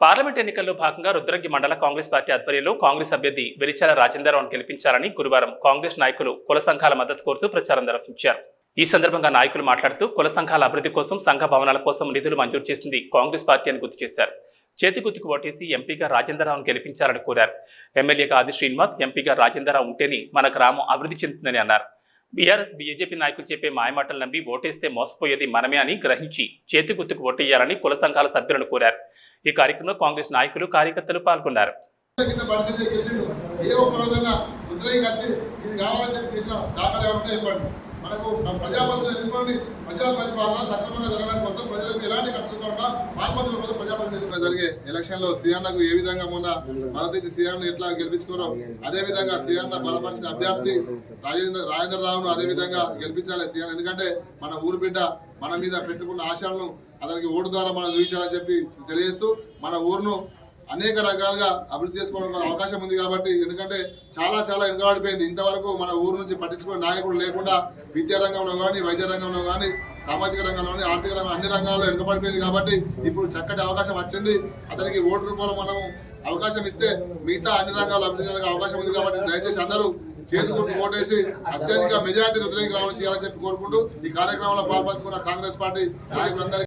Parliament ఎన్నికల్లో భాగంగా రుద్రంగి మండల కాంగ్రెస్ పార్టీ ఆధ్వర్యంలో కాంగ్రెస్ అభ్యర్థి వెలిచాల రాజేంద్రరావును గెలిపించాలని గురువారం కాంగ్రెస్ నాయకులు కుల సంఘాల మద్దతు కోరుతూ ప్రచారం నిర్వహించారు ఈ సందర్భంగా నాయకులు మాట్లాడుతూ కుల సంఘాల అభివృద్ధి కోసం సంఘ భవనాల కోసం నిధులు మంజూరు చేసింది కాంగ్రెస్ పార్టీ అని గుర్తు చేశారు. చేతి గుర్తుకు ఓటేసి ఎంపీగా రాజేంద్రరావును గెలిపించాలని కోరారు. ఎమ్మెల్యేగా ఆది శ్రీనివాస్ ఎంపీగా రాజేంద్రరావు ఉంటేనే మన గ్రామం అభివృద్ధి చెందుతుందని అన్నారు. బీఆర్ఎస్ బీజేపీ నాయకులు చెప్పే మాయమాటలు నమ్మి ఓటేస్తే మోసపోయేది మనమే అని గ్రహించి చేతి గుర్తుకు ఓటేయాలని కుల సంఘాల సభ్యులను కోరారు. ఈ కార్యక్రమంలో కాంగ్రెస్ నాయకులు కార్యకర్తలు పాల్గొన్నారు. మనకు ప్రజాపతి ఎన్నుకోండి. ప్రజల పరిపాలన సక్రమంగా జరగడం కోసం ప్రజలకు ఎలాంటి కష్టం ఉన్నా మాన్పతుల కోసం జరిగే ఎలక్షన్లో శ్రీయాన్నకు ఏ విధంగా మొన్న భారతదేశ ఇచ్చి ఎట్లా గెలిపించుకోరో అదే విధంగా శ్రీయాన్న బలపరిచిన అభ్యర్థి రాజేంద్ర రాజేంద్ర రావును అదే విధంగా గెలిపించాలి శ్రీయాన్ ఎందుకంటే మన ఊరు బిడ్డ మన మీద పెట్టుకున్న ఆశలను అతనికి ఓటు ద్వారా మనం చూపించాలని చెప్పి తెలియజేస్తూ మన ఊరును అనేక రకాలుగా అభివృద్ధి చేసుకోవడానికి అవకాశం ఉంది కాబట్టి ఎందుకంటే చాలా చాలా వెనుకబడిపోయింది ఇంతవరకు మన ఊరు నుంచి పట్టించుకునే నాయకుడు లేకుండా విద్యారంగంలో కానీ వైద్య రంగంలో కానీ సామాజిక రంగంలోని ఆర్థిక రంగం అన్ని రంగాల్లో వెనుకబడిపోయింది కాబట్టి ఇప్పుడు చక్కటి అవకాశం వచ్చింది. అతనికి ఓటు రూపంలో మనం అవకాశం ఇస్తే మిగతా అన్ని రంగాల్లో అభివృద్ధి అవకాశం ఉంది కాబట్టి దయచేసి అందరూ చేతుకుంటూ ఓటేసి అత్యధిక మెజార్టీ రుద్రంగి రావాలని చేయాలని చెప్పి కోరుకుంటూ ఈ కార్యక్రమంలో పాల్పంచుకున్న కాంగ్రెస్ పార్టీ నాయకులందరికీ